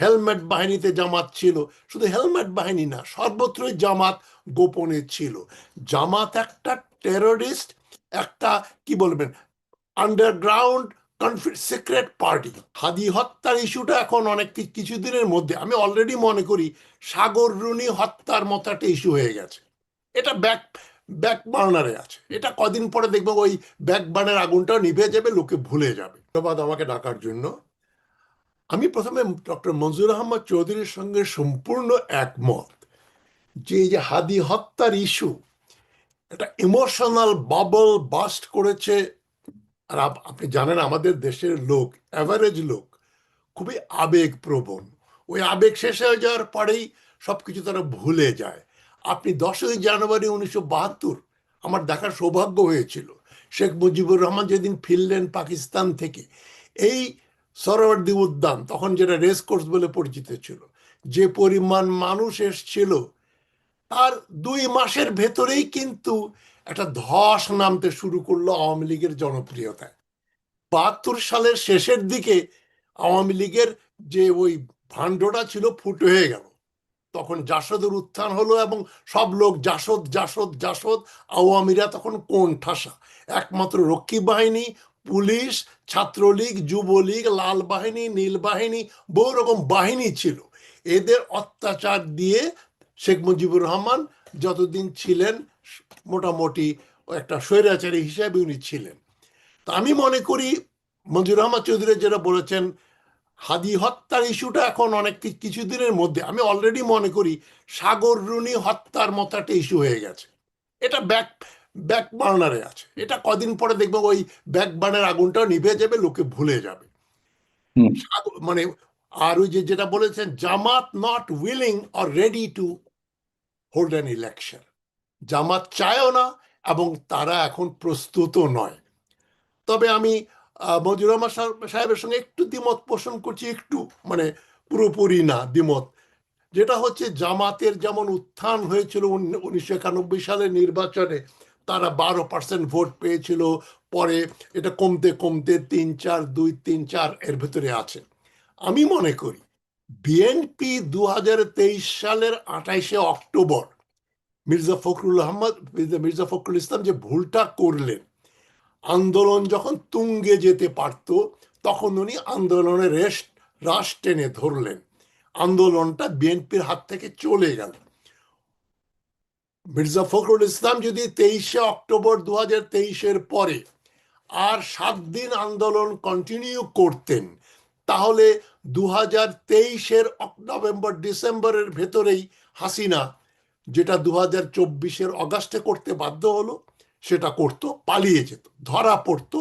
Helmet বাহিনীতে জামাত ছিল। শুধু হেলমেট বাহিনী না, সর্বত্রই জামাত গোপনে ছিল। জামাত একটা টেররিস্ট একটা কি বলবেন আন্ডারগ্রাউন্ড সিক্রেট পার্টি হাদি হত্যার ইস্যুটা এখন অনেক কিছুদিনের মধ্যে। আমি অলরেডি মনে করি সাগর রুনি হত্যার মতো একটা ইস্যু হয়ে গেছে। এটা ব্যাক ব্যাক বার্নারে আছে। এটা কদিন পরে দেখব ওই ব্যাক বার্নার আগুনটাও নিভে যাবে, লোকে ভুলে যাবে। ধন্যবাদ আমাকে ডাকার জন্য। আমি প্রথমে ডক্টর মঞ্জুর আহমদ চৌধুরীর সঙ্গে সম্পূর্ণ একমত যে যে হাদি হত্যার ইস্যু এটা ইমোশনাল বাবল বাস্ট করেছে, আর আপ- আপনি জানেন আমাদের দেশের লোক অ্যাভারেজ লোক, খুবই আবেগপ্রবণ। ওই আবেগ শেষ হয়ে যাওয়ার পরেই সব কিছু তারা ভুলে যায়। আপনি দশই জানুয়ারি উনিশশো বাহাত্তর আমার দেখার সৌভাগ্য হয়েছিল। শেখ মুজিবুর রহমান যেদিন ফিরলেন পাকিস্তান থেকে, এই সরোয়ার্দী উদ্যান, তখন যেটা রেস কোর্স বলে পরিচিত ছিল। যে পরিমাণ মানুষ এসছিল, তার দুই মাসের ভেতরেই কিন্তু একটা ধস নামতে শুরু করল আওয়ামী লীগের জনপ্রিয়তায়। বাহাত্তর সালের শেষের দিকে আওয়ামী লীগের যে ওই ভাণ্ডটা ছিল ফুটো হয়ে গেল। তখন জাসদের উত্থান হলো এবং সব লোক জাসদ জাসদ জাসদ, আওয়ামীরা তখন কোন ঠাসা একমাত্র রক্ষী বাহিনী পুলিশ, ছাত্রলীগ, যুবলীগ, লাল বাহিনী, নীল বাহিনী, বহু রকম বাহিনী ছিল। এদের অত্যাচার দিয়ে শেখ মুজিবুর রহমান যতদিন ছিলেন মোটামুটি একটা স্বৈরাচারী হিসাবে উনি ছিলেন। তা আমি মনে করি মঞ্জুর রহমান চৌধুরী যেটা বলেছেন, হাদি হত্যার ইস্যুটা এখন অনেক কিছুদিনের মধ্যে। আমি অলরেডি মনে করি সাগর রুনি হত্যার মতো একটা ইস্যু হয়ে গেছে। এটা ব্যাক ব্যাক বার্নারে আছে। এটা কদিন পরে দেখব ওই ব্যাক বার্নার আগুনটাও নিভে যাবে লোকে ভুলে যাবে। মানে আর ওই যে যেটা বলেছেন Jamaat not willing or ready to hold an election Jamaat চায়ও না এবং তারা এখন প্রস্তুত নয়। তবে আমি রহমান সাহেব- সাহেবের সঙ্গে একটু দ্বিমত পোষণ করছি একটু মানে পুরোপুরি না দ্বিমত। যেটা হচ্ছে জামাতের যেমন উত্থান হয়েছিল উনিশশো একানব্বই সালের নির্বাচনে তারা বারো পার্সেন্ট ভোট পেয়েছিল, পরে এটা কমতে কমতে তিন চার, দুই, তিন চার এর ভেতরে আছে। আমি মনে করি বিএনপি দু সালের আঠাইশে অক্টোবর, মির্জা ফখরুল আহমদ, মির্জা- ফখরুল ইসলাম যে ভুলটা করলেন, আন্দোলন যখন তুঙ্গে যেতে পারত, তখন উনি আন্দোলনের রেশ, রাশ টেনে ধরলেন। আন্দোলনটা বিএনপির হাত থেকে চলে গেল। মির্জা ফখরুল ইসলাম যদি তেইশে অক্টোবর দু হাজার তেইশের পরে আর সাত দিন আন্দোলন কন্টিনিউ করতেন, তাহলে দু হাজার তেইশের নভেম্বর, ডিসেম্বরের ভেতরেই হাসিনা, যেটা দু হাজার চব্বিশের অগাস্টে করতে বাধ্য হলো, সেটা করতো, পালিয়ে যেত, ধরা পড়তো,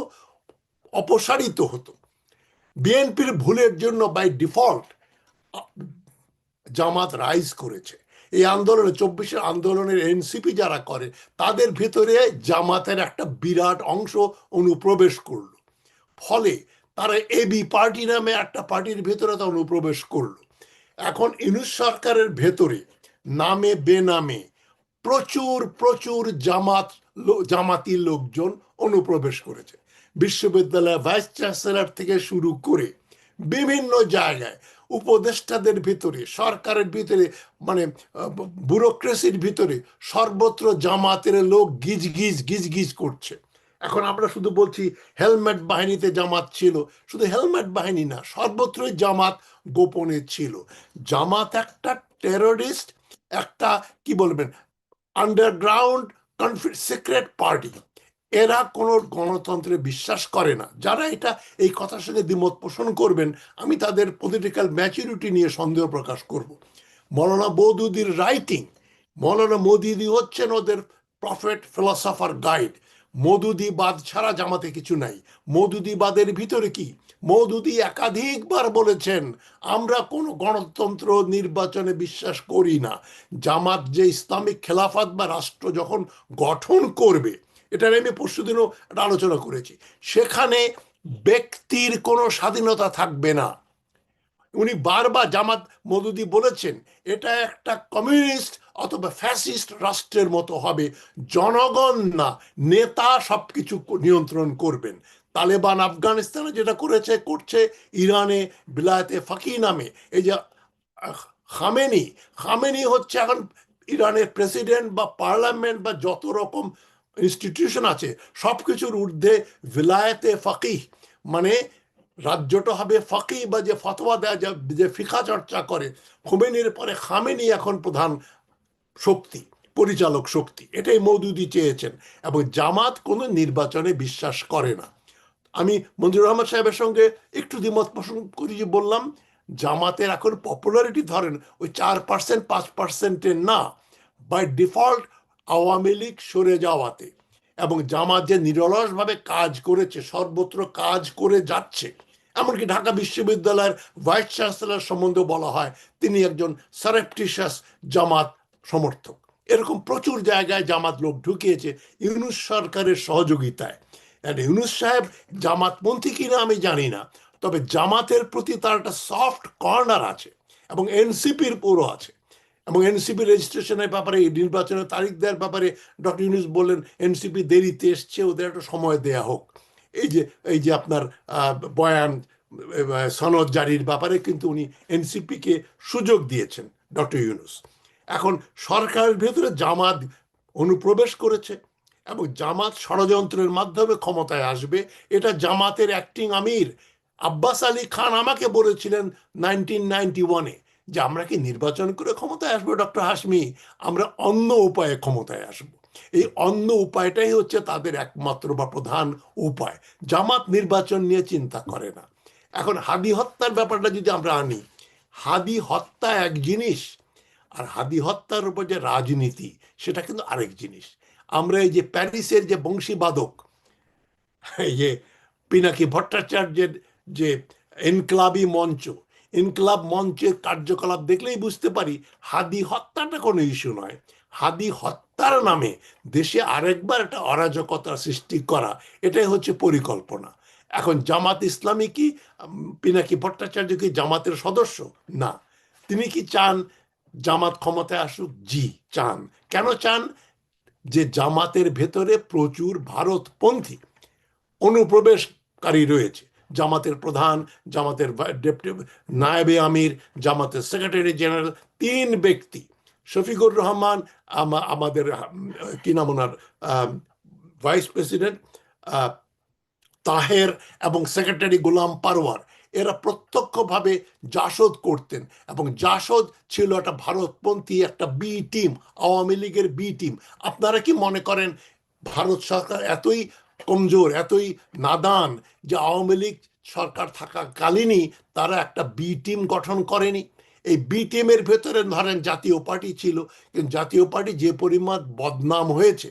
অপসারিত হতো। বিএনপির ভুলের জন্য বাই ডিফল্ট জামাত রাইজ করেছে। এই আন্দোলনে, চব্বিশের আন্দোলনের এনসিপি যারা করে, তাদের ভিতরে জামাতের একটা বিরাট অংশ অনুপ্রবেশ করল। ফলে তারা এবি পার্টি নামে একটা পার্টির ভেতরে তা অনুপ্রবেশ করল। এখন ইনুস সরকারের ভেতরে, নামে বেনামে প্রচুর প্রচুর জামাত জামাতি লোকজন অনুপ্রবেশ করেছে। বিশ্ববিদ্যালয় ভাইস চ্যান্সেলর থেকে শুরু করে বিভিন্ন জায়গায় উপদেষ্টাদের ভিতরে, সরকারের ভিতরে মানে ব্যুরোক্রেসির ভিতরে সর্বত্র জামাতের লোক গিজ গিজ গিজ গিজ করছে। এখন আমরা শুধু বলছি হেলমেট বাহিনীতে জামাত ছিল, শুধু হেলমেট বাহিনী না, সর্বত্রই জামাত গোপনে ছিল। জামাত একটা টেররিস্ট একটা, কি বলবেন আন্ডারগ্রাউন্ড সিক্রেট পার্টি এরা কোনো গণতন্ত্রে বিশ্বাস করে না। যারা এটা, এই কথার সঙ্গে দ্বিমত পোষণ করবেন, আমি তাদের পলিটিক্যাল ম্যাচুরিটি নিয়ে সন্দেহ প্রকাশ করব। মৌলানা মৌদুদির রাইটিং মৌলানা মোদিদি হচ্ছেন ওদের প্রফেট ফিলসফার গাইড মধুদিবাদ ছাড়া জামাতে কিছু নাই। মধুদিবাদের ভিতরে কি? মৌদুদি একাধিকবার বলেছেন, আমরা কোনো গণতন্ত্র নির্বাচনে বিশ্বাস করি না। জামাত যে ইসলামিক খেলাফত বা রাষ্ট্র যখন গঠন করবে এটা আমি পরশুদিনও একটা আলোচনা করেছি। সেখানে ব্যক্তির কোনো স্বাধীনতা থাকবে না। উনি বারবার জামাত মদুদি বলেছেন, এটা একটা কমিউনিস্ট অথবা ফ্যাসিস্ট রাষ্ট্রের মতো হবে। জনগণ না, নেতা সব কিছু নিয়ন্ত্রণ করবেন। তালেবান আফগানিস্তানে যেটা করেছে, করছে, ইরানে বিলায়তে ফাঁকি নামে। এই যে খামেনি খামেনি হচ্ছে এখন ইরানের প্রেসিডেন্ট বা পার্লামেন্ট বা যত রকম ইনস্টিটিউশন আছে সব কিছুর ঊর্ধ্বে ভিলায়েতে ফাকিহ মানে রাজ্যটা হবে ফাঁকি বা যে ফতোয়া দেয় যা- যে ফিকা চর্চা করে, খোমেনির পরে খামেনি এখন প্রধান শক্তি, পরিচালক শক্তি, এটাই মৌদুদি চেয়েছেন, এবং জামাত কোনো নির্বাচনে বিশ্বাস করে না। আমি মঞ্জুর রহমান সাহেবের সঙ্গে একটু দ্বিমত পোষণ করি যে বললাম, জামাতের এখন পপুলারিটি ধরেন ওই চার পার্সেন্ট পাঁচ পার্সেন্টের না বাই ডিফল্ট আওয়ামী লীগ সরে যাওয়াতে এবং জামাত যে নিরলসভাবে কাজ করেছে, সর্বত্র কাজ করে যাচ্ছে, এমনকি ঢাকা বিশ্ববিদ্যালয়ের ভাইস চ্যান্সেলর সম্বন্ধে বলা হয়, তিনি একজন সারেপটিশাস জামাত সমর্থক। এরকম প্রচুর জায়গায় জামাত লোক ঢুকিয়েছে ইউনুস সরকারের সহযোগিতায়। ইউনুস সাহেব জামাতপন্থী কিনা আমি জানি না, তবে জামাতের প্রতি তার একটা সফট কর্নার আছে এবং এনসিপির পুরো আছে। এবং এনসিপি রেজিস্ট্রেশনের ব্যাপারে, নির্বাচনের তারিখ দেওয়ার ব্যাপারে ডক্টর ইউনুস বললেন, এনসিপি দেরিতে এসছে, ওদের একটা সময় দেয়া হোক। এই যে এই যে আপনার বয়ান সনদ জারির ব্যাপারে কিন্তু উনি এনসিপিকে সুযোগ দিয়েছেন, ডক্টর ইউনুস। এখন সরকারের ভেতরে জামাত অনুপ্রবেশ করেছে এবং জামাত ষড়যন্ত্রের মাধ্যমে ক্ষমতায় আসবে, এটা জামাতের অ্যাক্টিং আমির আব্বাস আলী খান আমাকে বলেছিলেন নাইনটিন নাইনটি ওয়ানে যে আমরা কি নির্বাচন করে ক্ষমতায় আসব, ডক্টর হাসমি আমরা অন্য উপায়ে ক্ষমতায় আসব। এই অন্য উপায়টাই হচ্ছে তাদের একমাত্র বা প্রধান উপায়। জামাত নির্বাচন নিয়ে চিন্তা করে না। এখন হাদি হত্যার ব্যাপারটা যদি আমরা আনি, হাদি হত্যা এক জিনিস, আর হাদি হত্যার উপর যে রাজনীতি, সেটা কিন্তু আরেক জিনিস। আমরা এই যে প্যারিসের যে বংশীবাদক, এই যে পিনাকি ভট্টাচার্যের যে এনক্লাবি মঞ্চ ইনকলাব মঞ্চের কার্যকলাপ দেখলেই বুঝতে পারি হাদি হত্যাটা কোনো ইস্যু নয়। হাদি হত্যার নামে দেশে আরেকবার একটা অরাজকতা সৃষ্টি করা, এটাই হচ্ছে পরিকল্পনা। এখন জামাত ইসলামী কি, পিনাকি ভট্টাচার্য কি জামাতের সদস্য? না। তিনি কি চান জামাত ক্ষমতায় আসুক? জি, চান। কেন চান? যে জামাতের ভেতরে প্রচুর ভারতপন্থী অনুপ্রবেশকারী রয়েছে। জামাতের প্রধান, জামাতের ডেপুটি- নায়েবে আমির, জামাতের সেক্রেটারি জেনারেল, তিন ব্যক্তি। শফিকুর রহমান আমাদের কি নাম ওনার ভাইস প্রেসিডেন্ট তাহের এবং সেক্রেটারি গোলাম পারওয়ার। এরা প্রত্যক্ষভাবে জাসদ করতেন এবং জাসদ ছিল একটা ভারতপন্থী, একটা বি টিম, আওয়ামী লীগের বি টিম। আপনারা কি মনে করেন, ভারত সরকার এতই কমজোর, এতই নাদান যে আওয়ামী লীগ সরকার থাকাকালীনই তারা একটা বি টিম গঠন করেনি। এই বি টিমের ভেতরে ধরেন জাতীয় পার্টি ছিল, কিন্তু জাতীয় পার্টি যে পরিমাণ বদনাম হয়েছে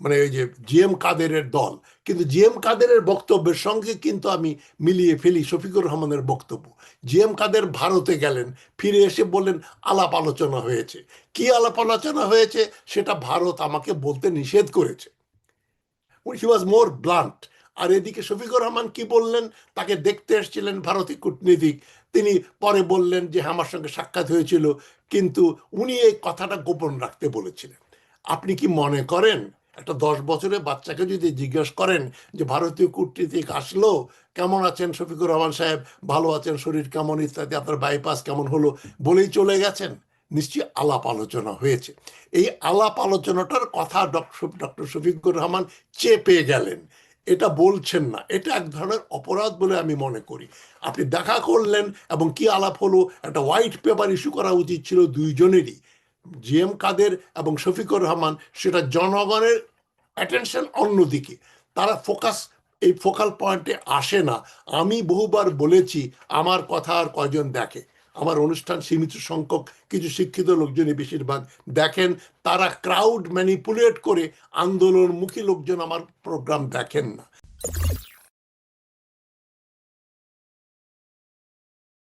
মানে ওই যে জিএম কাদেরের দল, কিন্তু জিএম কাদেরের বক্তব্যের সঙ্গে কিন্তু আমি মিলিয়ে ফেলি শফিকুর রহমানের বক্তব্য। জিএম কাদের ভারতে গেলেন, ফিরে এসে বললেন, আলাপ আলোচনা হয়েছে। কি আলাপ আলোচনা হয়েছে সেটা ভারত আমাকে বলতে নিষেধ করেছে। হি ওয়াজ মোর ব্লান্ট আর এদিকে শফিকুর রহমান কি বললেন? তাকে দেখতে এসেছিলেন ভারতীয় কূটনীতিক। তিনি পরে বললেন যে আমার সঙ্গে সাক্ষাৎ হয়েছিল, কিন্তু উনি এই কথাটা গোপন রাখতে বলেছিলেন। আপনি কি মনে করেন, একটা দশ বছরের বাচ্চাকে যদি জিজ্ঞেস করেন যে ভারতীয় কূটনীতিক আসলো, কেমন আছেন শফিকুর রহমান সাহেব? ভালো আছেন, শরীর কেমন ইত্যাদি, আপনার বাইপাস কেমন হলো? বলেই চলে গেছেন। নিশ্চয়ই আলাপ আলোচনা হয়েছে। এই আলাপ আলোচনাটার কথা ডক্টর ডক্টর শফিকুর রহমান চেপে গেলেন। এটা বলছেন না। এটা এক ধরনের অপরাধ বলে আমি মনে করি। আপনি দেখা করলেন এবং কি আলাপ হলো, একটা হোয়াইট পেপার ইস্যু করা উচিত ছিল দুইজনেরই। জি এম কাদের এবং শফিকুর রহমান, সেটা জনগণের অ্যাটেনশন অন্যদিকে। তারা ফোকাস এই ফোকাল পয়েন্টে আসে না। আমি বহুবার বলেছি, আমার কথা আর কয়জন দেখে? আমার অনুষ্ঠান সীমিত সংখ্যক কিছু শিক্ষিত লোকজনই বেশিরভাগ। দেখেন, তারা ক্রাউড ম্যানিপুলেট করে আন্দোলনমুখী লোকজন আমার প্রোগ্রাম দেখেন না।